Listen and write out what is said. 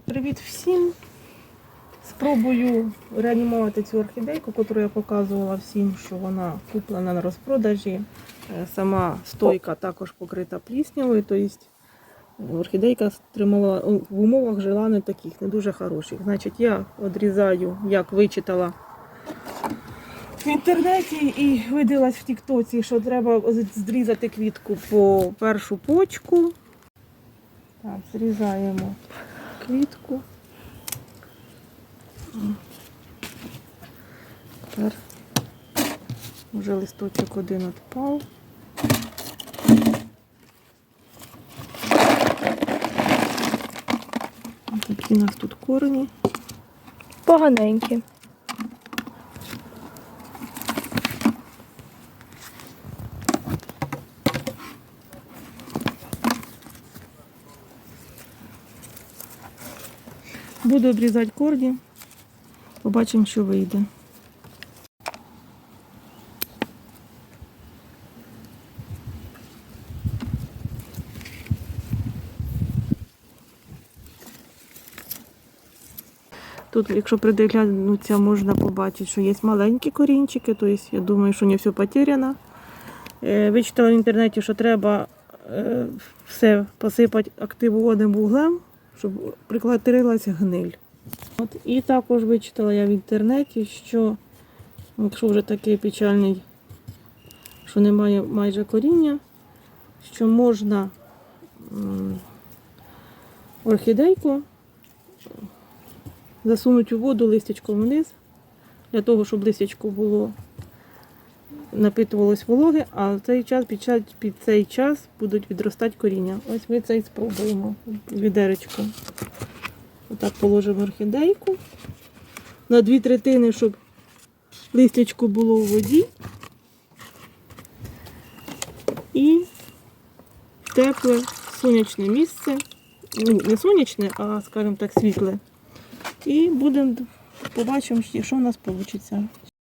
Привіт всім! Спробую реанімувати цю орхідейку, яку я показувала всім, що вона куплена на розпродажі. Е, Сама стойка також покрита пліснявою, тобто орхідейка в умовах жила не таких, не дуже хороших. Значить, я відрізаю, як вичитала в інтернеті і виділась в Тіктоці, що треба зрізати квітку по першу почку. Так, зрізаємо квітку. Тепер вже листочок один відпав. Такі у нас тут корені. Поганенькі. Буду обрізати корні. Побачимо, що вийде. Тут, якщо придивлятися, можна побачити, що є маленькі корінчики, тобто я думаю, що не все потеряно. Е, Вичитала в інтернеті, що треба е, все посипати активованим вуглем, щоб прикладилася гниль. От, і також вичитала я в інтернеті, що якщо вже такий печальний, що немає майже коріння, що можна орхідейку засунути у воду листячком вниз, для того, щоб листячко було напитувалось вологи, а цей час, під, час, під цей час будуть відростати коріння. Ось ми це і спробуємо відеречко. Отак положимо орхідейку. На дві третини, щоб листячко було у воді. І тепле сонячне місце. Ну, не сонячне, а, скажімо так, світле. І будемо побачимо, що в нас вийде.